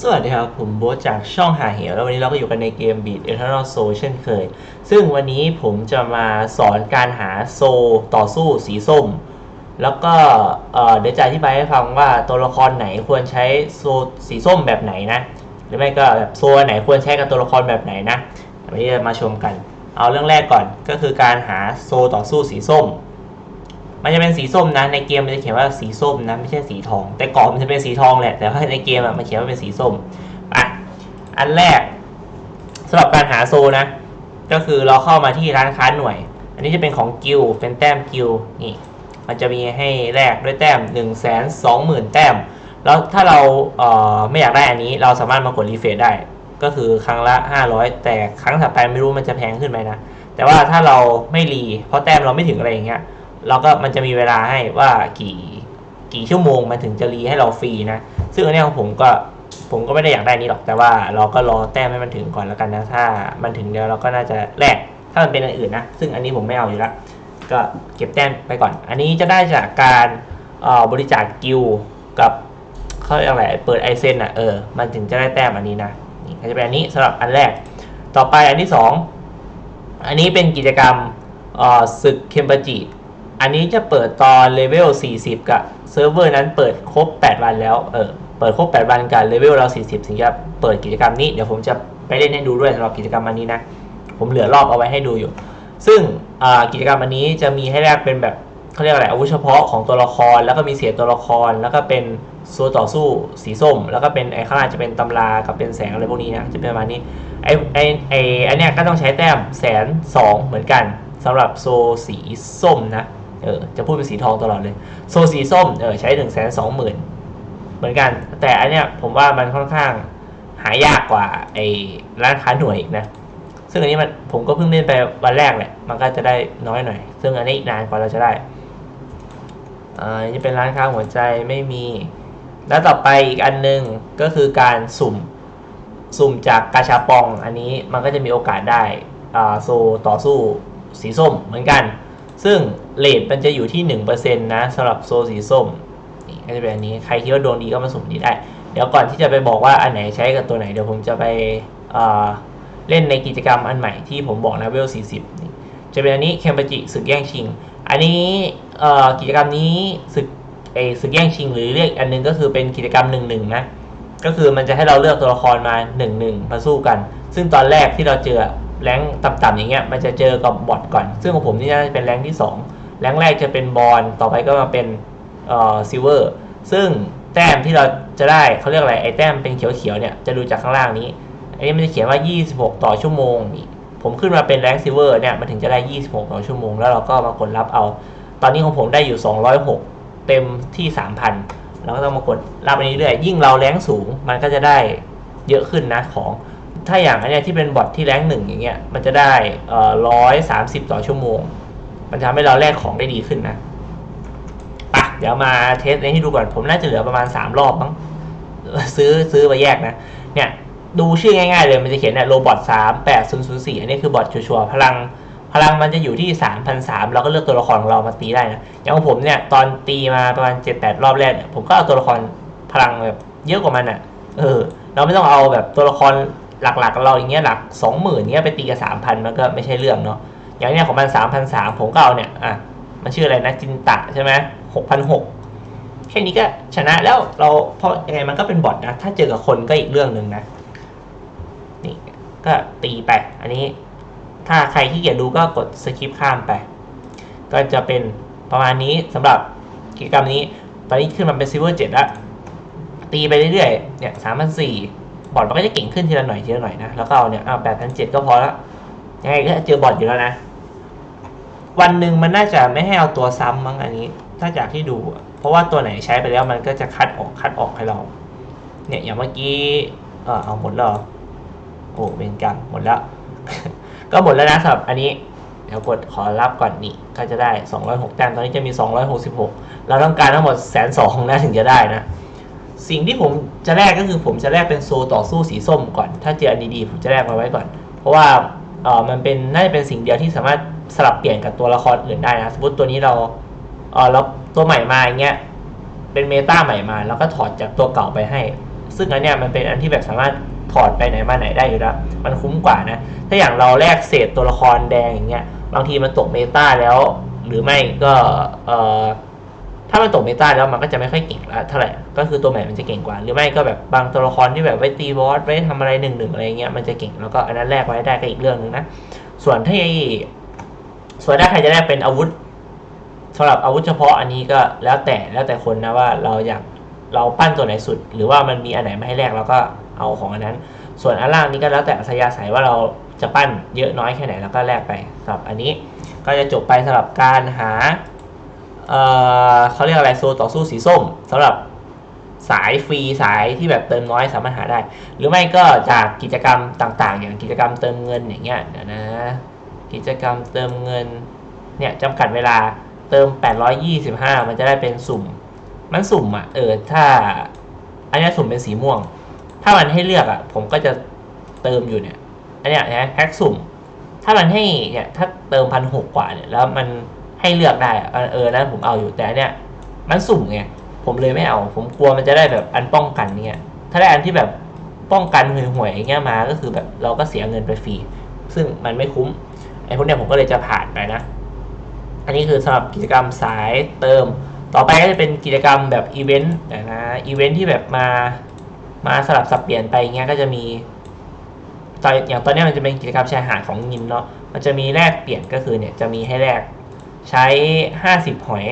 สวัสดีครับ ผมโบ๊ทจากช่องหาเหวแล้ววันนี้เราก็อยู่กันในเกม Beat Eternal Soul เช่นเคย ซึ่งวันนี้ผมจะมาสอนการหาโซต่อสู้สีส้ม แล้วก็เดี๋ยวจะอธิบายให้ฟังว่าตัวละครไหนควรใช้โซสีส้มแบบไหนนะ หรือไม่ก็แบบโซไหนควรใช้กับตัวละครแบบไหนนะวันนี้จะมาชมกัน เอาเรื่องแรกก่อนก็คือการหาโซต่อสู้สีส้ม มันจะเป็นสีส้มนะ ในเกมมันจะเขียนว่าสีส้มนะไม่ใช่สีทอง แต่ก่อนมันจะเป็นสีทองแหละ แต่ว่าในเกมมันเขียนว่าเป็นสีส้มอะอันแรกสำหรับการหาโซนะ ก็คือเราเข้ามาที่ร้านค้าหน่วย อันนี้จะเป็นของกิลเป็นแต้มกิลนี่มันจะมีให้แลกด้วยแต้ม1นึ่งแสนสองหมื่นแต้ม แล้วถ้าเราเไม่อยากได้อันนี้ เราสามารถมากดรีเฟรชได้ ก็คือครั้งละ 500 แต่ครั้งถัดไปไม่รู้มันจะแพงขึ้นไหมนะ แต่ว่าถ้าเราไม่รี เพราะแต้มเราไม่ถึงอะไรอย่างเงี้ย เราก็มันจะมีเวลาให้ว่ากี่กี่ชั่วโมงมันถึงจะรีให้เราฟรีนะ ซึ่งอันนี้ของผมก็ผมก็ไม่ได้อยากได้นี้หรอกแต่ว่าเราก็รอแต้มให้มันถึงก่อนแล้วกันนะ ถ้ามันถึงเดียวเราก็น่าจะแลกถ้ามันเป็นอันอื่นนะ ซึ่งอันนี้ผมไม่เอาอยู่แล้วก็เก็บแต้มไปก่อน อันนี้จะได้จากการออบริจาคกิลกับเขาเรียกอะไรเปิดไอเซนอะเออมันถึงจะได้แต้มอันนี้นะนี่จะเป็นอันนี้สำหรับอันแรก ต่อไปอันที่สองอันนี้เป็นกิจกรรมออศึกเคมบจิ อันนี้จะเปิดตอนเลเวล 40 กับเซิร์ฟเวอร์นั้นเปิดครบ 8 วันแล้ว เออ เปิดครบ 8 วันกับเลเวลเรา 40 ถึงจะเปิดกิจกรรมนี้ เดี๋ยวผมจะไปเล่นให้ดูด้วยสำหรับกิจกรรมอันนี้นะ ผมเหลือรอบเอาไว้ให้ดูอยู่ ซึ่งกิจกรรมอันนี้จะมีให้แลกเป็นแบบเขาเรียกอะไรอาวุธเฉพาะของตัวละคร แล้วก็มีเสียตัวละคร แล้วก็เป็นโซต่อสู้สีส้ม แล้วก็เป็นไอ้ข้างล่างจะเป็นตำรา กับเป็นแสงอะไรพวกนี้นะ จะเป็นประมาณนี้ ไอ้ไอ้ไอ้อันเนี้ยก็ต้องใช้แต้มแสนสองเหมือนกันสำหรับโซสีส้มนะ เออจะพูดเป็นสีทองตลอดเลย โซสีส้มเออใช้หนึ่งแสนสองหมื่นเหมือนกัน แต่อันเนี้ยผมว่ามันค่อนข้างหายากกว่าไอ้ร้านค้าหน่วยอีกนะ ซึ่งอันนี้มันผมก็เพิ่งเล่นไปวันแรกแหละ มันก็จะได้น้อยหน่อย ซึ่งอันนี้อีกนานกว่าเราจะได้อ่านนี้เป็นร้านค้าหัวใจไม่มี แล้วต่อไปอีกอันหนึงก็คือการสุ่มสุ่มจากกาชาปองอันนี้มันก็จะมีโอกาสได้อ่าโซต่อสู้สีส้มเหมือนกัน ซึ่งเลทมันจะอยู่ที่ 1%นะสำหรับโซสีส้มนี่ก็จะเป็นอันนี้ใครคิดว่าดวงดีก็มาสุ่มนี้ได้ เดี๋ยวก่อนที่จะไปบอกว่าอันไหนใช้กับตัวไหนเดี๋ยวผมจะไปอ่าเล่นในกิจกรรมอันใหม่ที่ผมบอกนะเวล 40นี่จะเป็นอันนี้เคมบจิศึกแย่งชิง อันนี้กิจกรรมนี้ศึกไอศึกแย่งชิงหรือเรียกอันหนึงก็คือเป็นกิจกรรมหนึ่งหนึ่งนะก็คือมันจะให้เราเลือกตัวละครมาหนึ่งหนึ่งมาสู้กัน ซึ่งตอนแรกที่เราเจอ แรงต่ำๆอย่างเงี้ยมันจะเจอกับบอทก่อน ซึ่งของผมนี่น่าจะเป็นแรงที่สองแรงแรกจะเป็นบอลต่อไปก็มาเป็นเอ่อซิลเวอร์ซึ่งแต้มที่เราจะได้เขาเรียกอะไรไอ้แต้มเป็นเขียวๆเนี่ยจะดูจากข้างล่างนี้ อันนี้มันจะเขียนว่า 26 ต่อชั่วโมงนี่ผมขึ้นมาเป็นแรงซิลเวอร์เนี่ยมันถึงจะได้ 26 ต่อชั่วโมง แล้วเราก็มากดรับเอา ตอนนี้ของผมได้อยู่ 206 เต็มที่ 3,000เราก็ต้องมากดรับอันนี้เรื่อยยิ่งเราแรงสูงมันก็จะได้เยอะขึ้นนะของ ถ้าอย่างอันเนี้ยที่เป็นบอทที่แรงหนึ่งอย่างเงี้ยมันจะได้ร้อยสามสิบต่อชั่วโมง มันทำให้เราแลกของได้ดีขึ้นนะปะเดี๋ยวมาเทสในให้ดูก่อนผมน่าจะเหลือประมาณสามรอบมั้งซื้อซื้อมาแยกนะ เนี่ยดูชื่อง่ายๆเลยมันจะเขียนเนี่ยโรบอทสามแปดศูนย์ศูนย์สี่อันนี้คือบอทชัวร์ๆพลังพลังมันจะอยู่ที่สามพันสามเราก็เลือกตัวละครของเรามาตีได้นะอย่างของผมเนี่ยตอนตีมาประมาณเจ็ดแปดรอบแรกเนี่ยผมก็เอาตัวละครพลังแบบเยอะกว่ามันอะ เออ เราไม่ต้องเอาแบบตัวละคร หลักๆ เราอย่างเงี้ยหลักสองหมื่นเงี้ยไปตีกับสามพันมันก็ไม่ใช่เรื่องเนาะอย่างเนี้ยของมันสามพันสามผมก็เอาเนี่ยอะมันชื่ออะไรนะจินตะใช่ไหมหกพันหกแค่นี้ก็ชนะแล้วเราเพราะยังไงมันก็เป็นบอทนะ ถ้าเจอกับคนก็อีกเรื่องหนึ่งนะนี่ก็ตีไป อันนี้ถ้าใครที่เกียจดูก็กดสคิปข้ามไป ก็จะเป็นประมาณนี้สำหรับกิจกรรมนี้ ตอนนี้ขึ้นมาเป็นซิเวอร์เจ็ดล้วตีไปเรื่อยๆเนี่ยสามพันสี่ บอทมันก็จะเก่งขึ้นทีละหน่อยทีละหน่อยนะแล้วก็เอาเนี่ยเอาแปดพันเจ็ดก็พอแล้วยังไงก็เจอบอทอยู่แล้วนะ วันหนึ่งมันน่าจะไม่ให้เอาตัวซ้ำมั้งอันนี้ ถ้าจากที่ดู เพราะว่าตัวไหนใช้ไปแล้วมันก็จะคัดออกคัดออกให้เรา เนี่ยอย่างเมื่อกี้เออเอาหมดแล้วโอ้เป็นกรรมหมดแล้ว ก็หมดแล้วนะสำหรับ อันนี้เดี๋ยวกดขอรับก่อนนี่ก็จะได้ 206แต้มตอนนี้จะมี 266 เราต้องการทั้งหมดแสนสองนะถึงจะได้นะ สิ่งที่ผมจะแลกก็คือผมจะแลกเป็นโซต่อสู้สีส้มก่อน ถ้าเจออันดีๆผมจะแลกมาไว้ก่อน เพราะว่าเออมันเป็นน่าจะเป็นสิ่งเดียวที่สามารถสลับเปลี่ยนกับตัวละครอื่นได้นะสมมติตัวนี้เราเออเราตัวใหม่มาอย่างเงี้ยเป็นเมตาใหม่มา แล้วก็ถอดจากตัวเก่าไปให้ ซึ่งอันเนี้ยมันเป็นอันที่แบบสามารถถอดไปไหนมาไหนได้อยู่แล้วมันคุ้มกว่านะถ้าอย่างเราแลกเศษตัวละครแดงอย่างเงี้ยบางทีมันตกเมตาแล้ว หรือไม่ก็เออ ถ้ามันตกเมตาแล้วมันก็จะไม่ค่อยเก่งละเท่าไหร่ก็คือตัวใหม่มันจะเก่งกว่า หรือไม่ก็แบบบางตัวละครที่แบบไว้ตีบอสไว้ทำอะไรหนึ่งหนึ่งอะไรเงี้ยมันจะเก่งแล้วก็อันนั้นแลกไว้ได้ก็อีกเรื่องหนึงนะส่วนที่ส่วนถ้าใครจะแลกเป็นอาวุธสำหรับอาวุธเฉพาะอันนี้ก็แล้วแต่แล้วแต่คนนะว่าเราอยากเราปั้นตัวไหนสุด หรือว่ามันมีอันไหนมาให้แลกเราก็เอาของอันนั้น ส่วนอันล่างนี้ก็แล้วแต่อัธยาศัยว่าเราจะปั้นเยอะน้อยแค่ไหนแล้วก็แลกไปสำหรับอันนี้ก็จะจบไปสำหรับการหา เขาเรียกอะไรโซต่อสู้สีส้มสำหรับสายฟรีสายที่แบบเติมน้อยสามารถหาได้ หรือไม่ก็จากกิจกรรมต่างๆ อย่างกิจกรรมเติมเงินอย่างเงี้ยเดี๋ยวนะ กิจกรรมเติมเงินเนี่ยจำกัดเวลาเติม 825 มันจะได้เป็นสุ่ม มันสุ่มอะเออถ้าอันนี้สุ่มเป็นสีม่วง ถ้ามันให้เลือกอะผมก็จะเติมอยู่เนี่ยอันเนี้ยนะแพ็กสุ่ม ถ้ามันให้เนี่ยถ้าเติมพันหกกว่าเนี่ยแล้วมัน ให้เลือกได้เออนั้นผมเอาอยู่แต่เนี้ยมันสุ่มไงผมเลยไม่เอา ผมกลัวมันจะได้แบบอันป้องกันเนี่ย ถ้าได้อันที่แบบป้องกันห่วยๆอย่างเงี้ยมาก็คือแบบเราก็เสียเงินไปฟรีซึ่งมันไม่คุ้มไอ้พวกเนี้ยผมก็เลยจะผ่านไปนะ อันนี้คือสำหรับกิจกรรมสายเติม ต่อไปก็จะเป็นกิจกรรมแบบอีเวนต์นะอีเวนต์ที่แบบมามาสลับสับเปลี่ยนไปเงี้ยก็จะมีตอนอย่างตอนนี้มันจะเป็นกิจกรรมชายหาดของยินเนาะมันจะมีแลกเปลี่ยนก็คือเนี่ยจะมีให้แลก ใช้ 50 หอย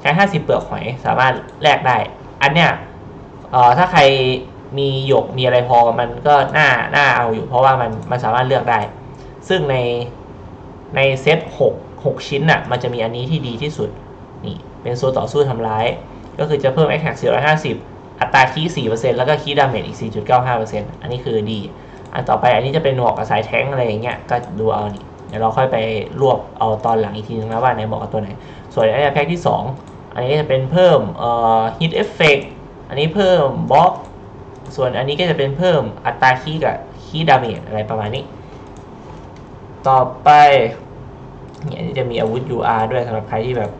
ใช้ 50 เปลือกหอยสามารถแลกได้ อันเนี้ยเอ่อถ้าใครมีหยกมีอะไรพอมันก็น่าน่าเอาอยู่ เพราะว่ามันมันสามารถเลือกได้ ซึ่งในในเซต6 6 ชิ้นน่ะมันจะมีอันนี้ที่ดีที่สุดนี่เป็นโซต่อสู้ทำร้าย ก็คือจะเพิ่ม a t t a c 450 อัตราคี4%แล้วก็คีดาเมจอีก 4.95%อันนี้คือดี อันต่อไปอันนี้จะเป็นหมาะกับสายแท้งอะไรอย่างเงี้ยก็ดูเอานี่ เดี๋ยวเราค่อยไปรวบเอาตอนหลังอีกทีนึงนะว่าไหนเหมาะกับตัวไหน ส่วนไอ้แพ็กที่ 2 อันนี้จะเป็นเพิ่มเอ่อ hit effect อันนี้เพิ่มบล็อก ส่วนอันนี้ก็จะเป็นเพิ่มอัตราคีกับคีดาเมจอะไรประมาณนี้ ต่อไปเนี่ยนี่จะมีอาวุธ UR ด้วยสำหรับใครที่แบบ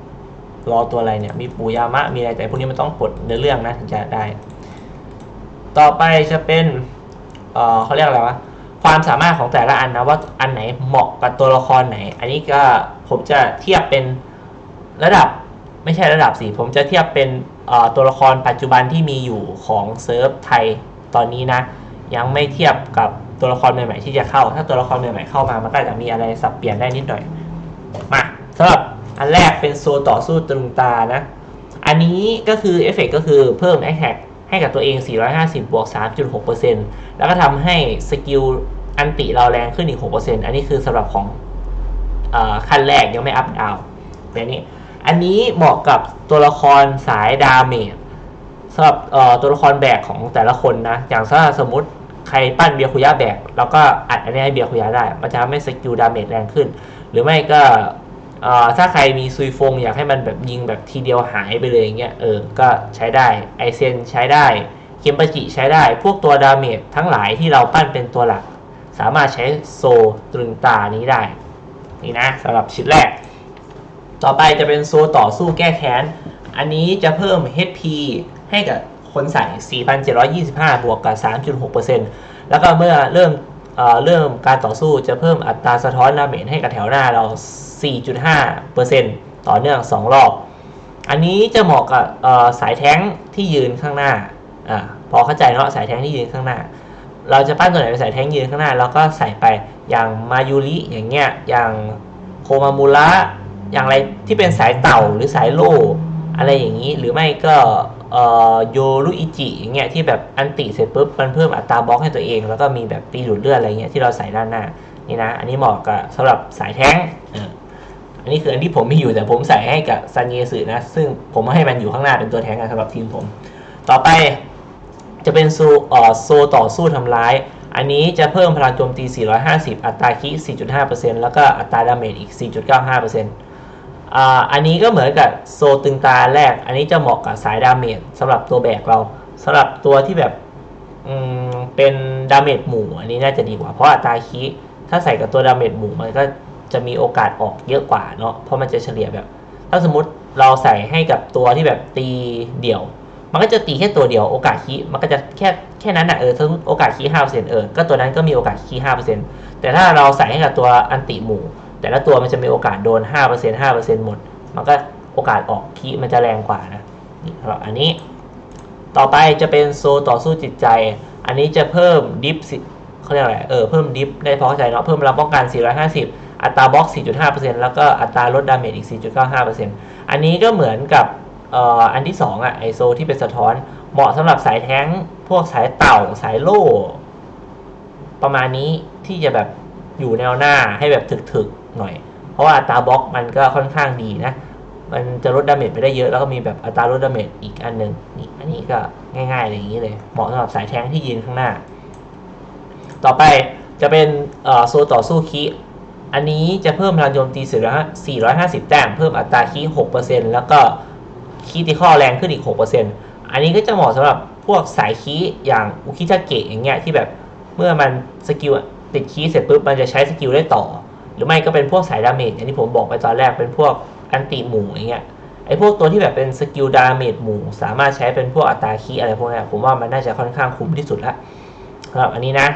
รอตัวอะไรเนี่ย มีปูยามะ มีอะไรแต่พวกนี้มันต้องปลดเนื้อเรื่องนะถึงจะได้ ต่อไปจะเป็นเอ่อเขาเรียกอะไรวะ ความสามารถของแต่ละอันนะว่าอันไหนเหมาะกับตัวละครไหน อันนี้ก็ผมจะเทียบเป็นระดับไม่ใช่ระดับสิผมจะเทียบเป็นตัวละครปัจจุบันที่มีอยู่ของเซิร์ฟไทยตอนนี้นะ ยังไม่เทียบกับตัวละครใหม่ๆที่จะเข้า ถ้าตัวละครใหม่ๆเข้ามามันก็อาจจะมีอะไรสับเปลี่ยนได้นิดหน่อยมาสำหรับอันแรกเป็นโซต่อสู้ตรึงตานะ อันนี้ก็คือเอฟเฟกก็คือเพิ่มแอคแท็ก ให้กับตัวเอง 450 บวก 3.6%แล้วก็ทำให้สกิลอันติเราแรงขึ้นอีก 6%อันนี้คือสำหรับของอขั้นแรกยังไม่อัพดาวแบบนี้ อันนี้เหมาะกับตัวละครสายดาเมจสำหรับตัวละครแบกของแต่ละคนนะ อย่างถ้าสมมติใครปั้นเบียร์คุยะแบก แล้วก็อัดอันนี้ให้เบียร์คุยะได้ มันจะทำให้สกิลดาเมจแรงขึ้น หรือไม่ก็ ถ้าใครมีซุยฟงอยากให้มันแบบยิงแบบทีเดียวหายไปเลยอย่างเงี้ยเออก็ใช้ได้ไอเซนใช้ได้เคมปาจิใช้ได้ พวกตัวดาเมจทั้งหลายที่เราปั้นเป็นตัวหลัก สามารถใช้โซตรึงตานี้ได้ นี่นะสำหรับชิ้นแรก ต่อไปจะเป็นโซต่อสู้แก้แค้น อันนี้จะเพิ่ม HP ให้กับคนใส่ 4,725 บวกกับ 3.6%แล้วก็เมื่อเริ่ม เอ่อเริ่มการต่อสู้จะเพิ่มอัตราสะท้อนดาเมจให้กับแถวหน้าเรา 4.5%ต่อเนื่อง 2 รอบ อันนี้จะเหมาะกับสายแท้งที่ยืนข้างหน้าอ่าพอเข้าใจเนาะสายแท้งที่ยืนข้างหน้า เราจะปั้นตัวไหนเป็นสายแท้งยืนข้างหน้าเราก็ใส่ไปอย่างมายูริอย่างเงี้ยอย่างโคมามูระอย่างไรที่เป็นสายเต่าหรือสายโล่อะไรอย่างนี้หรือไม่ก็ โยรุอิจิอย่างเงี้ยที่แบบอันติเสร็จปุ๊บมันเพิ่มอัตราบล็อกให้ตัวเอง แล้วก็มีแบบตีหลุดเลือดอะไรเงี้ยที่เราใส่ด้านหน้านี่นะ อันนี้เหมาะกับสำหรับสายแท้งอันนี้คืออันที่ผมมีอยู่แต่ผมใส่ให้กับซันเยสึนะ ซึ่งผมให้มันอยู่ข้างหน้าเป็นตัวแทนกันสำหรับทีมผม ต่อไปจะเป็นโซเอ่อโซต่อสู้ทำร้าย อันนี้จะเพิ่มพลังโจมตี 450 อัตราคิ 4.5%แล้วก็อัตราดาเมจอีก 4.95% อันนี้ก็เหมือนกับโซตึงตาแรก อันนี้จะเหมาะกับสายดาเมจสำหรับตัวแบกเราสำหรับตัวที่แบบเป็นดาเมจหมู่อันนี้น่าจะดีกว่าเพราะอัตราคิถ้าใส่กับตัวดาเมจหมู่มันก็จะมีโอกาสออกเยอะกว่าเนาะเพราะมันจะเฉลี่ยแบบ ถ้าสมมติเราใส่ให้กับตัวที่แบบตีเดี่ยว มันก็จะตีแค่ตัวเดียวโอกาสคีมันก็จะแค่แค่นั้นอะเออถ้าโอกาสคีห้าเปอร์เซ็นต์เออก็ตัวนั้นก็มีโอกาสคีห้าเปอร์เซ็นต์แต่ถ้าเราใส่ให้กับตัวอันติหมู่ แต่ละตัวมันจะมีโอกาสโดนห้าเปอร์เซ็นต์ห้าเปอร์เซ็นต์หมด มันก็โอกาสออกคีมันจะแรงกว่านะนี่สำหรับอันนี้ต่อไปจะเป็นโซต่อสู้จิตใจ อันนี้จะเพิ่มดิฟเขาเรียกอะไร เออ เพิ่มดิฟได้พอเข้าใจเนาะ เพิ่มพลังป้องกัน 450 อัตราบล็อก 4.5%แล้วก็อัตราลดดาเมจอีก 4.95%อันนี้ก็เหมือนกับเอ่ออันที่ 2อะไอโซที่เป็นสะท้อน เหมาะสำหรับสายแท้ง พวกสายเต่า สายโล่ ประมาณนี้ที่จะแบบอยู่แนวหน้าให้แบบถึกๆ หน่อย เพราะว่าอัตราบล็อกมันก็ค่อนข้างดีนะ มันจะลดดาเมจไปได้เยอะแล้วก็มีแบบอัตราลดดาเมจอีกอันหนึ่งนี่อันนี้ก็ง่ายๆเลยอย่างนี้เลย เหมาะสำหรับสายแทงที่ยืนข้างหน้า ต่อไปจะเป็นเอ่อโซต่อสู้คีอันนี้จะเพิ่มพลังโจมตี 450 แต้ม เพิ่มอัตราคี6%แล้วก็คีที่ข้อแรงขึ้นอีก 6%อันนี้ก็จะเหมาะสำหรับพวกสายคีอย่างอุคิทาเกะอย่างเงี้ยที่แบบเมื่อมันสกิลติดคีเสร็จปุ๊บมันจะใช้สกิลได้ต่อ รือไม่ก็เป็นพวกสายดาเมจอย่างที่ผมบอกไปตอนแรกเป็นพวกอันติหมู่อย่างเงี้ยไอพวกตัวที่แบบเป็นสกิลดาเมจหมู่สามารถใช้เป็นพวกอัตราคีอะไรพวกเนี้ยผมว่ามันน่าจะค่อนข้างคุ้มที่สุดละสำหรับอันนี้นะ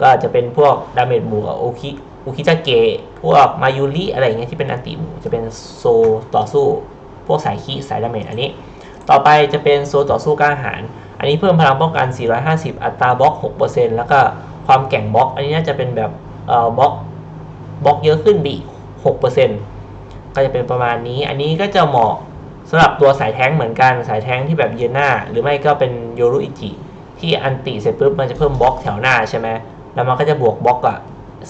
ก็จะเป็นพวกดาเมจหมู่กับโอคิอุคิจาเกะพวกมายูริอะไรเงี้ยที่เป็นอันติหมู่จะเป็นโซต่อสู้ พวกสายคีสายดาเมจอันนี้ ต่อไปจะเป็นโซต่อสู้กล้าหาญอันนี้เพิ่มพลังป้องกัน 450 อัตราบล็อก 6%แล้วก็ความแกร่งบล็อก อันนี้น่าจะเป็นแบบเอ่อบล็อก บล็อกเยอะขึ้นบีก6%ก็จะเป็นประมาณนี้ อันนี้ก็จะเหมาะสำหรับตัวสายแท้งเหมือนกันสายแท้งที่แบบเยนหน้า หรือไม่ก็เป็นโยรุอิจิที่อันติเสร็จปุ๊บมันจะเพิ่มบล็อกแถวหน้าใช่ไหมแล้วมันก็จะบวกบล็อกอะ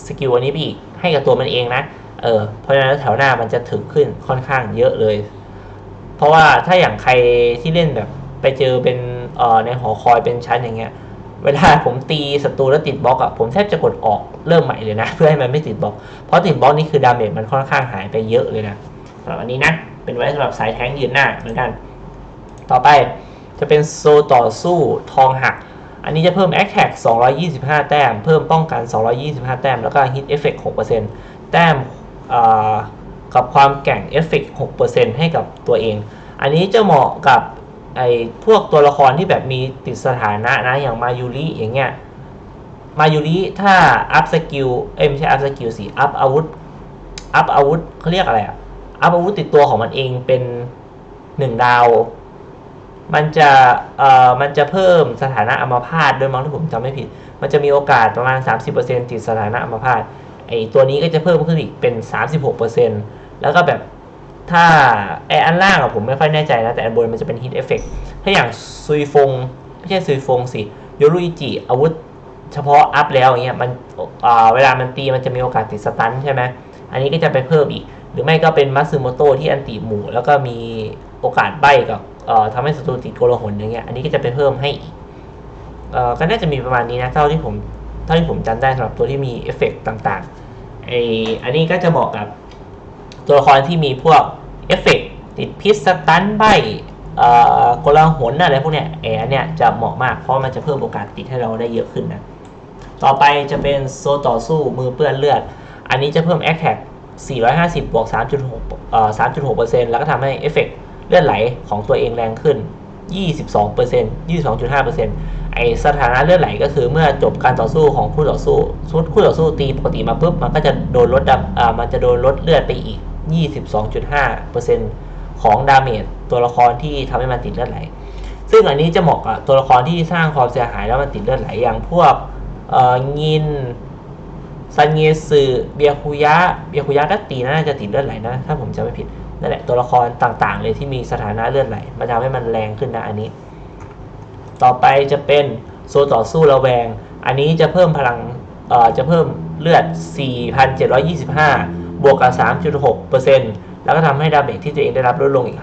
สกิลอันนี้ไปอีกให้กับตัวมันเองนะเออเพราะฉะนั้นแถวหน้ามันจะถึงขึ้นค่อนข้างเยอะเลย เพราะว่าถ้าอย่างใครที่เล่นแบบไปเจอเป็นเอ่อในหอคอยเป็นชั้นอย่างเงี้ย เวลาผมตีศัตรูแล้วติดบล็อกอะผมแทบจะกดออกเริ่มใหม่เลยนะ เพื่อให้มันไม่ติดบล็อก เพราะติดบล็อกนี่คือดาเมจมันค่อนข้างหายไปเยอะเลยนะสำหรับอันนี้นะเป็นไว้สำหรับสายแท้งยืนหน้าเหมือนกัน ต่อไปจะเป็นโซต่อสู้ทองหัก อันนี้จะเพิ่ม a t t a c 225 แต้ม เพิ่มป้องกัน 225 แต้ม แล้วก็ hit effect 6%แต้มกับความแก่งเอฟเฟกต์6%ให้กับตัวเอง อันนี้จะเหมาะกับ ไอ้พวกตัวละครที่แบบมีติดสถานะนะอย่างมายูริอย่างเงี้ยมายูริถ้าอัพสกิลเอ้ไม่ใช่อัพสกิลสิอัพอาวุธอัพอาวุธเขาเรียกอะไรอะอัพอาวุธติดตัวของมันเองเป็นหนึ่งดาว มันจะเอ่อมันจะเพิ่มสถานะอัมพาตด้วยมั้งถ้าผมจำไม่ผิด มันจะมีโอกาสประมาณ 30%ติดสถานะอัมพาตไอตัวนี้ก็จะเพิ่มขึ้นอีกเป็น 36%แล้วก็แบบ ถ้าไออันล่างอะผมไม่ค่อยแน่ใจนะแต่อันบนมันจะเป็นฮิตเอฟเฟกถ้าอย่างซุยฟงไม่ใช่ซุยฟงสิโยรุอิจิอาวุธเฉพาะอัพแล้วอย่างเงี้ยมันเวลามันตีมันจะมีโอกาสติดสตันใช่ไหมอันนี้ก็จะไปเพิ่มอีก หรือไม่ก็เป็นมัตสึโมโตะที่อันติหมู่ แล้วก็มีโอกาสใบกับทำให้ศัตรูติดโกลหลอย่างเงี้ยอันนี้ก็จะไปเพิ่มให้อีกก็น่าจะมีประมาณนี้นะเท่าที่ผมเท่าที่ผมจำได้สำหรับตัวที่มีเอฟเฟกต์ต่างๆไออันนี้ก็จะเหมาะกับ ตัวละครที่มีพวกเอฟเฟกต์ติดพิษสตันใบเอ่อโกลาหลอะไรพวกเนี้ยแอร์เนี่ยจะเหมาะมากเพราะมันจะเพิ่มโอกาสติดให้เราได้เยอะขึ้นนะ ต่อไปจะเป็นโซต่อสู้มือเปื้อนเลือด อันนี้จะเพิ่ม a t t a c 450 บวก 3.6เอ่อ3.6%แล้วก็ทำให้เอฟเฟกต์เลือดไหลของตัวเองแรงขึ้น 22% 22.5%ไอสถานะเลือดไหลก็คือเมื่อจบการต่อสู้ของคู่ต่อสู้สมมติคู่ต่อสู้ตีปกติมาปุ๊บมันก็จะโดนลดดำอ่ามันจะโดนลดเลือดไปอีก 22.5%ของดาเมจตัวละครที่ทำให้มันติดเลือดไหล ซึ่งอันนี้จะเหมาะกับตัวละครที่สร้างความเสียหายแล้วมันติดเลือดไหลอย่างพวกเอ่องินซันเงสึเบียคุยะ เบียคุยะก็ตีน่าจะติดเลือดไหลนะ ถ้าผมจำไม่ผิด นั่นแหละตัวละครต่างๆ เลยที่มีสถานะเลือดไหลมันทำให้มันแรงขึ้นนะอันนี้ ต่อไปจะเป็นโซต่อสู้ระแวง อันนี้จะเพิ่มพลัง เอ่อ จะเพิ่มเลือด 4,725 บวกกับ 3.6%แล้วก็ทำให้ดาเมจที่ตัวเองได้รับลดลงอีก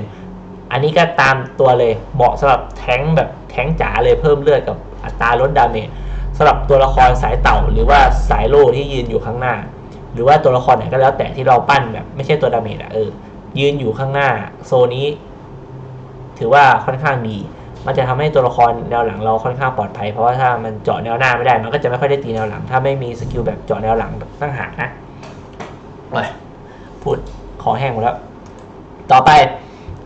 5.4%อันนี้ก็ตามตัวเลยเหมาะสำหรับแท้งแบบแท้งจ๋าเลยเพิ่มเลือดกับอัตราลดดาเมจสำหรับตัวละครสายเต่า หรือว่าสายโล่ที่ยืนอยู่ข้างหน้า หรือว่าตัวละครไหนก็แล้วแต่ที่เราปั้นแบบไม่ใช่ตัวดาเมจอะเออยืนอยู่ข้างหน้า โซนี้ ถือว่าค่อนข้างดี มันจะทำให้ตัวละครแนวหลังเราค่อนข้างปลอดภัยเพราะว่าถ้ามันเจาะแนวหน้าไม่ได้มันก็จะไม่ค่อยได้ตีแนวหลัง ถ้าไม่มีสกิลแบบเจาะแนวหลังตั้งหากนะ โอ้ยพูดขอแห้งหมดแล้ว ต่อไป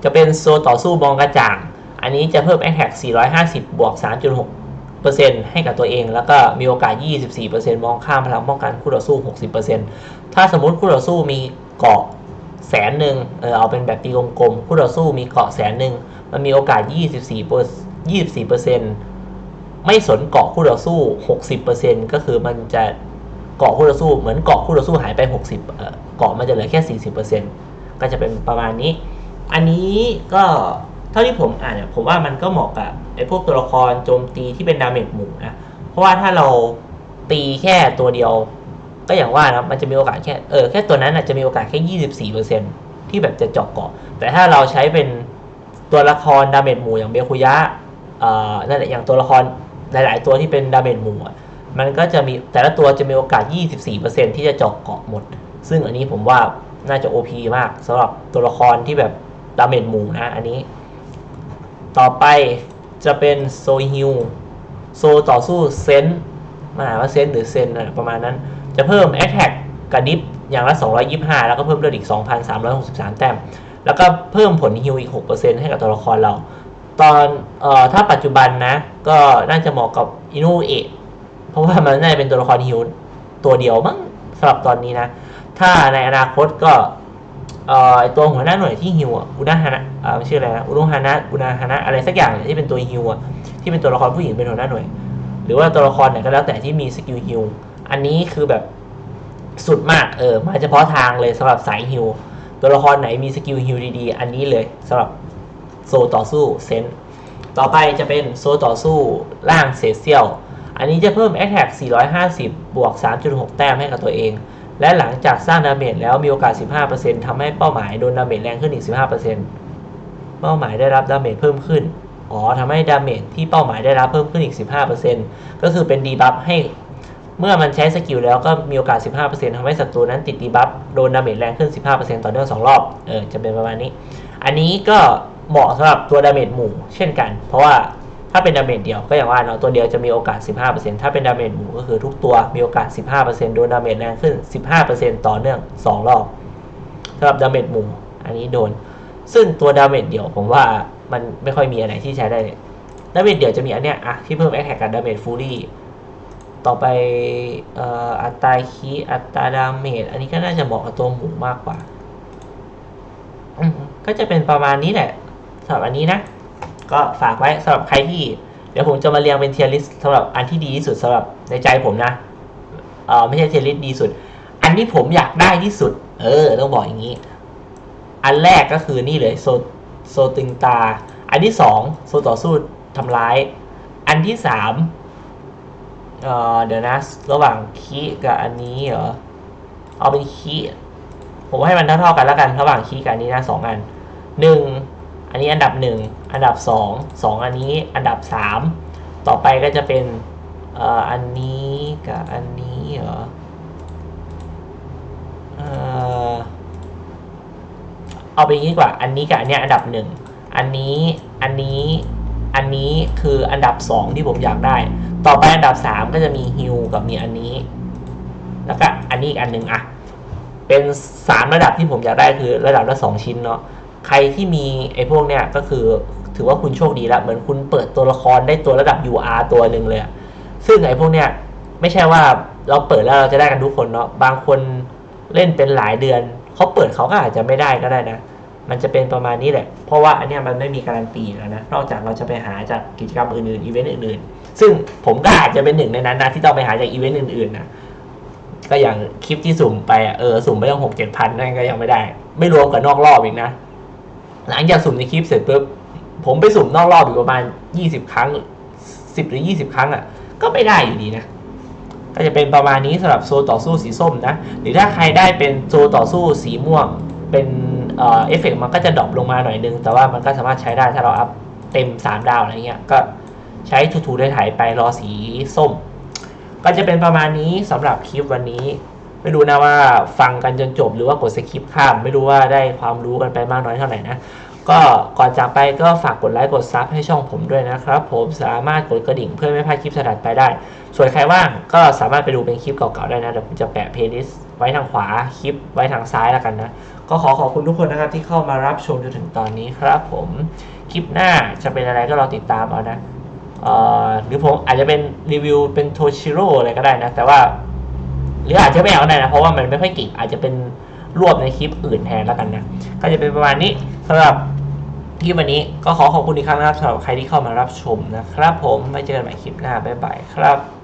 จะเป็นโซต่อสู้มองกระจ่าง อันนี้จะเพิ่ม Attack 450 บวก 3.6ให้กับตัวเอง แล้วก็มีโอกาส 24%มองข้ามพลังป้องกันคู่ต่อสู้ 60%ถ้าสมมติคู่ต่อสู้มีเกาะแสนหนึ่งเออเอาเป็นแบบตีกลมๆคู่ต่อสู้มีเกาะแสนหนึ่งมันมีโอกาส 24เปอร์24%ไม่สนเกาะคู่ต่อสู้ 60%ก็คือมันจะ เกาะคู่ต่อสู้เหมือนเกาะคู่ต่อสู้หายไป 60เอ่อเกาะมันจะเหลือแค่ 40%ก็จะเป็นประมาณนี้ อันนี้ก็เท่าที่ผมอ่านเนี่ยผมว่ามันก็เหมาะกับไอ้พวกตัวละครโจมตีที่เป็นดาเมจหมู่นะเพราะว่าถ้าเราตีแค่ตัวเดียว ก็อย่างว่านะมันจะมีโอกาสแค่เออแค่ตัวนั้นอาจจะมีโอกาสแค่ 24 ที่แบบจะเจาะเกาะ แต่ถ้าเราใช้เป็นตัวละครดาเมจหมู่อย่างเบคุยะเอ่อนั่นแหละอย่างตัวละครหลาย ๆ ตัวที่เป็นดาเมจหมู่อะ มันก็จะมีแต่ละตัวจะมีโอกาส 24%ที่จะเจาะเกาะหมด ซึ่งอันนี้ผมว่าน่าจะ OP มากสำหรับตัวละครที่แบบดาเมจหมู่นะอันนี้ ต่อไปจะเป็นโซฮิวโซต่อสู้เซนมาหาว่าเซนหรือเซนอะประมาณนั้น จะเพิ่ม a t t a c k กับดิฟอย่างละ 225 แล้วก็เพิ่มเลือดอีก 2,363 แต้ม แล้วก็เพิ่มผลฮิวอีก 6%ให้กับตัวละครเรา ตอนเอ่อถ้าปัจจุบันนะ ก็น่าจะเหมาะกับอินูเอะ เพราะว่ามันน่าจะเป็นตัวละครฮิวตัวเดียวมั้งสำหรับตอนนี้นะ ถ้าในอนาคตก็เอ่อไอตัวหัวหน้าหน่วยที่ฮิวอะอุนาฮานะอ่าชื่ออะไรนะอุนฮานะอุนาฮานะอะไรสักอย่างที่เป็นตัวฮิวอะที่เป็นตัวละครผู้หญิงเป็นหัวหน้าหน่วย หรือว่าตัวละครไหนก็แล้วแต่ที่มีสกิลฮิวอันนี้คือแบบสุดมากเออมาเฉพาะทางเลยสำหรับสายฮิวตัวละครไหนมีสกิลฮิวดีๆ อันนี้เลยสำหรับโซต่อสู้เซนต่อไปจะเป็นโซต่อสู้ร่างเซเซียล อันนี้จะเพิ่ม Attack 450 บวก 3.6 แต้มให้กับตัวเอง และหลังจากสร้างดาเมจแล้วมีโอกาส 15%ทำให้เป้าหมายโดนดาเมจแรงขึ้นอีก 15%เป้าหมายได้รับดาเมจเพิ่มขึ้น อ๋อทำให้ดาเมจที่เป้าหมายได้รับเพิ่มขึ้นอีก 15%ก็คือเป็นดีบัฟให้ เมื่อมันใช้สกิลแล้วก็มีโอกาส 15%ทำให้ศัตรูนั้นติดดีบัฟโดนดาเมจแรงขึ้น 15%ต่อเนื่อง 2 รอบ เออ จะเป็นประมาณนี้ อันนี้ก็เหมาะสำหรับตัวดาเมจหมู่เช่นกัน เพราะว่า ถ้าเป็นดาเมจเดียวก็อย่างว่าเนาะตัวเดียวจะมีโอกาส 15%ถ้าเป็นดาเมจหมู่ก็คือทุกตัวมีโอกาส 15%โดนดาเมจแรงขึ้น 15%ต่อเนื่อง 2 รอบสำหรับดาเมจหมู่อันนี้โดน ซึ่งตัวดาเมจเดียวผมว่ามันไม่ค่อยมีอะไรที่ใช้ได้เลยดาเมจเดียวจะมีอันเนี้ยอะที่เพิ่มแอคแท็กกับดาเมจฟูรี่ต่อไปเอ่ออัตราคีอัตราดาเมจอันนี้ก็น่าจะเหมาะกับตัวหมู่มากกว่า ก็จะเป็นประมาณนี้แหละสำหรับอันนี้นะ ก็ฝากไว้สำหรับใครที่ เดี๋ยวผมจะมาเรียงเป็นเทียร์ลิสสำหรับอันที่ดีที่สุดสำหรับในใจผมนะเออไม่ใช่เทียร์ลิสดีสุด อันที่ผมอยากได้ที่สุด เออต้องบอกอย่างนี้ อันแรกก็คือนี่เลยโซโซตึงตา อันที่สองโซต่อสู้ทำร้าย อันที่สามเออเดี๋ยวนะ ระหว่างคีกับอันนี้เหรอเอาเป็นคีผมให้มันเท่าๆกันแล้วกัน ระหว่างคีกับอันนี้นะสองอันหนึ่ง อันนี้อันดับหนึ่งอันดับสองสองอันนี้อันดับสามต่อไปก็จะเป็นเอ่ออันนี้กับอันนี้เหรอเอ่อเอาไปงี้ดีกว่า อันนี้กับอันเนี้ยอันดับหนึ่งอันนี้อันนี้อันนี้คืออันดับสองที่ผมอยากได้ ต่อไปอันดับสามก็จะมีฮิวกับมีอันนี้ แล้วก็อันนี้อีกอันหนึ่งอะเป็นสามระดับที่ผมอยากได้คือระดับละสองชิ้นเนาะ ใครที่มีไอ้พวกเนี้ยก็คือถือว่าคุณโชคดีแล้วเหมือนคุณเปิดตัวละครได้ตัวระดับ UR ตัวหนึ่งเลยซึ่งไอ้พวกเนี้ยไม่ใช่ว่าเราเปิดแล้วเราจะได้กันทุกคนเนาะบางคนเล่นเป็นหลายเดือนเขาเปิดเขาก็อาจจะไม่ได้ก็ได้นะ มันจะเป็นประมาณนี้แหละ เพราะว่าอันเนี้ยมันไม่มีการันตีแล้วนะนอกจากเราจะไปหาจากกิจกรรมอื่นๆอีเวนต์อื่นๆ ซึ่งผมก็อาจจะเป็นหนึ่งในนั้นนะที่ต้องไปหาจากอีเวนต์อื่นๆนะก็อย่างคลิปที่สุ่มไปอะเออสุ่มไปตั้งหกเจ็ดพันนั่นก็ยังไม่ได้ ไม่รวมกับนอกรอบอีกนะ หลังจากสุ่มในคลิปเสร็จปุ๊บผมไปสุ่มนอกรอบอีกประมาณยี่สิบครั้งสิบหรือยี่สิบครั้งอะ ก็ไม่ได้อยู่ดีนะ ก็จะเป็นประมาณนี้สำหรับโซต่อสู้สีส้มนะ หรือถ้าใครได้เป็นโซต่อสู้สีม่วง เป็นเอฟเฟกต์มันก็จะดรอปลงมาหน่อยนึง แต่ว่ามันก็สามารถใช้ได้ถ้าเราอัพเต็มสามดาวอะไรเงี้ย ก็ใช้ทูๆได้ถ่ายไปรอสีส้ม ก็จะเป็นประมาณนี้สำหรับคลิปวันนี้ ไม่รู้นะว่าฟังกันจนจบหรือว่ากดสคิปข้าม ไม่รู้ว่าได้ความรู้กันไปมากน้อยเท่าไหร่นะ ก็ก่อนจากไปก็ฝากกดไลค์กดซับให้ช่องผมด้วยนะครับ ผมสามารถกดกระดิ่งเพื่อไม่พลาดคลิปถัดไปได้ ส่วนใครว่างก็สามารถไปดูเป็นคลิปเก่าๆได้นะเดี๋ยวผมจะแปะเพลย์ลิสต์ไว้ทางขวาคลิปไว้ทางซ้ายแล้วกันนะก็ขอขอบคุณทุกคนนะครับที่เข้ามารับชมจนถึงตอนนี้ครับผมคลิปหน้าจะเป็นอะไรก็รอติดตามเอานะหรือผมอาจจะเป็นรีวิวเป็นโทชิโร่อะไรก็ได้นะ แต่ว่า หรืออาจจะไม่เอาได้นะเพราะว่ามันไม่ค่อยเก่งอาจจะเป็นรวบในคลิปอื่นแทนแล้วกันนะก็จะเป็นประมาณนี้สำหรับคลิปวันนี้ก็ขอขอบคุณอีกครั้งนะครับสำหรับใครที่เข้ามารับชมนะครับ ผมไว้เจอกันใหม่คลิปหน้าบ๊ายบายครับ